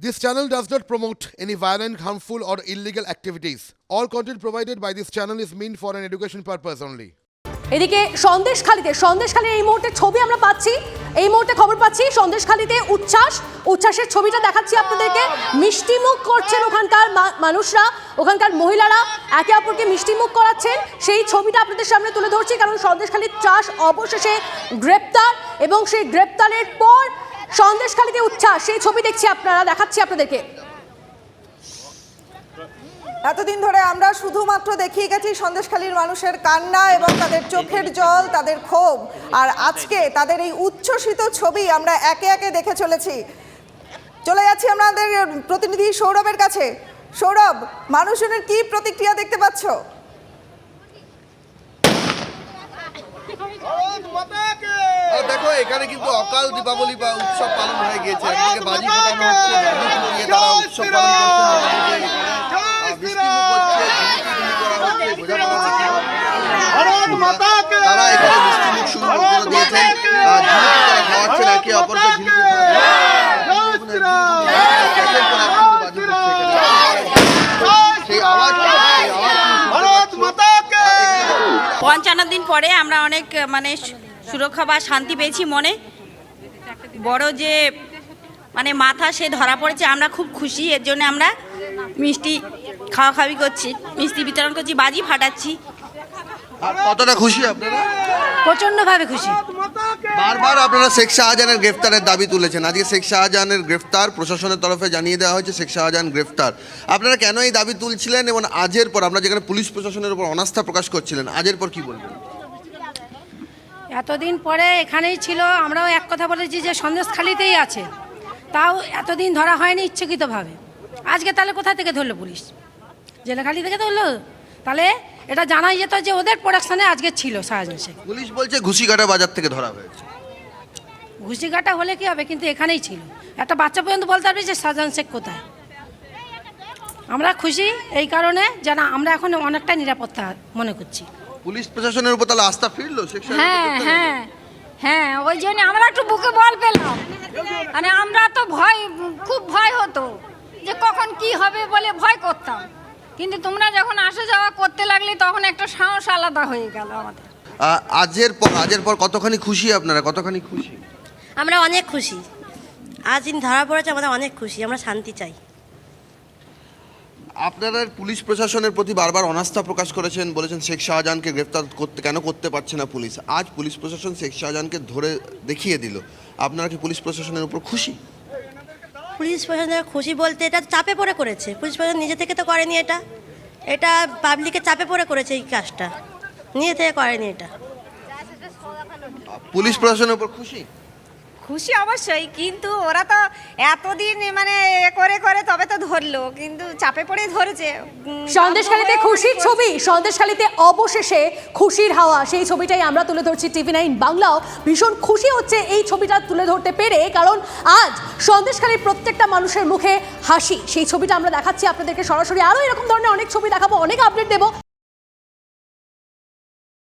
This channel does not promote any violent, harmful, or illegal activities. All content provided by this channel is meant for an education purpose only. এদিকে সন্দেশখালীতে সন্দেশখালীর এই মুহূর্তে ছবি আমরা পাচ্ছি। এই মুহূর্তে খবর পাচ্ছি সন্দেশখালীতে উচ্ছ্বাস। উচ্ছ্বাসের ছবিটা দেখাচ্ছি আপনাদেরকে। মিষ্টিমুখ করছেন ওখানকার মানুষরা ওখানকার মহিলারা। একে অপরকে মিষ্টিমুখ করাচ্ছেন। সেই ছবিটা আপনাদের সামনে তুলে ধরছি কারণ সন্দেশখালীর চাষ অবশেষে গ্রেপ্তার এবং সেই গ্রেপ্তারের পর সন্দেশখালীতে উচ্ছ্বাস সেই ছবি দেখছি আপনারা দেখাচ্ছি আপনাদেরকে। এতদিন ধরে আমরা শুধুমাত্র দেখিয়ে গেছি সন্দেশখালীর মানুষের কান্না এবং তাদের চোখের জল তাদের ক্ষোভ। আর আজকে তাদের এই উচ্ছ্বসিত ছবি আমরা একে একে দেখে চলেছি। চলে যাচ্ছি আমাদের প্রতিনিধি সৌরভের কাছে। সৌরভ মানুষজনের কি প্রতিক্রিয়া দেখতে পাচ্ছ? এখানে কিন্তু অকাল দীপাবলি বা উৎসব পালন হয়ে গিয়েছে। একদিকে বাজি ফোটানো হচ্ছে বাজি ফুটিয়ে তারা উৎসব পালন করছেন অন্যদিকে এখানে, আহ, মিষ্টিমুখ হচ্ছে ঝিলিপিলি করা হচ্ছে বোঝাপড়া হচ্ছে। তারা এখানে মিষ্টিমুখ শুরু করে। দিয়েছেন আহ, ঝিলিপিলি তারা খাওয়াচ্ছেন একে অপরকে ঝিলিপিলি সেই আওয়াজ পঞ্চান্ন দিন পরে আমরা অনেক মানে সুরক্ষা বা শান্তি পেয়েছি মনে। বড় যে মানে মাথা সে ধরা পড়েছে আমরা খুব খুশি। এর জন্য আমরা মিষ্টি খাওয়া খাওয়ি করছি মিষ্টি বিতরণ করছি বাজি ফাটাচ্ছি। আর কতটা খুশি আপনারা? প্রচণ্ডভাবে খুশি। বারবার আপনারা শেখ শাহজাহানের গ্রেফতারের দাবি তুলেছেন। আজকে শেখ শাহজাহানের গ্রেফতার প্রশাসনের তরফে জানিয়ে দেওয়া হয়েছে শেখ শাহজাহান গ্রেফতার। আপনারা কেন এই দাবি তুলছিলেন এবং আজের পর আমরা যেখানে পুলিশ প্রশাসনের উপর অনাস্থা প্রকাশ করছিলেন আজের পর কি বলবেন? এতদিন পরে এখানেই ছিল আমরাও এক কথা বলেছি যে সন্দেশখালিতেই আছে। তাও এতদিন ধরা হয়নি ইচ্ছাকৃতভাবে। আজকে তাহলে কোথা থেকে ধরলো পুলিশ? জেলাখালি থেকে ধরলো? তাহলে এটা জানাই যেত যে ওদের প্রোডাকশানে আজকে ছিল শাহজাহান শেখ পুলিশ বলছে ঘুষিকাটা বাজার থেকে ধরা হয়েছে। ঘুষিঘাটা হলে কি হবে? কিন্তু এখানেই ছিল। একটা বাচ্চা পর্যন্ত বলতে পারবে যে শাহজাহান শেখ কোথায়? আমরা খুশি এই কারণে যেন আমরা এখন অনেকটা নিরাপত্তা মনে করছি। পুলিশ প্রশাসনের উপর তাহলে আস্থা ফিরলো? হ্যাঁ হ্যাঁ হ্যাঁ ওই জন্য আমরা একটু বুকে বল পেলাম। মানে আমরা তো ভয় খুব ভয় হতো যে কখন কি হবে বলে ভয় করতাম। কিন্তু তোমরা যখন আসা যাওয়া করতে লাগলে তখন একটা সাহস আলাদা হয়ে গেল আমাদের। আজের পর আজের পর কতখানি খুশি আপনারা? কতখানি খুশি? আমরা অনেক খুশি। আজ দিন ধরা পড়েছে আমাদের অনেক খুশি আমরা শান্তি চাই। আপনারা পুলিশ প্রশাসনের প্রতি বারবার অনাস্থা প্রকাশ করেছেন বলেছেন শেখ শাহজাহানকে গ্রেফতার করতে কেন করতে পারছে না পুলিশ? আজ পুলিশ প্রশাসন শেখ শাহজাহানকে ধরে দেখিয়ে দিল। আপনারা কি পুলিশ প্রশাসনের উপর খুশি? পুলিশ প্রশাসনের খুশি বলতে এটা চাপে পড়ে করেছে। পুলিশ প্রশাসন নিজে থেকে তো করেনি এটা। এটা পাবলিকের চাপে পড়ে করেছে এই কাজটা। নিজে থেকে করেনি এটা। পুলিশ প্রশাসনের উপর খুশি? খুশি অবশ্যই কিন্তু ওরা তো এতদিন মানে করে করে তবে তো ধরলো কিন্তু চাপে পড়ে ধরেছে। সন্দেশখালীতে খুশির ছবি সন্দেশখালীতে অবশেষে খুশির হাওয়া সেই ছবিটাই আমরা তুলে ধরছি টিভি নাইন বাংলাও। ভীষণ খুশি হচ্ছে এই ছবিটা তুলে ধরতে পেরে কারণ আজ সন্দেশখালীর প্রত্যেকটা মানুষের মুখে হাসি। সেই ছবিটা আমরা দেখাচ্ছি আপনাদেরকে সরাসরি। আরও এরকম ধরনের অনেক ছবি দেখাবো অনেক আপডেট দেবো।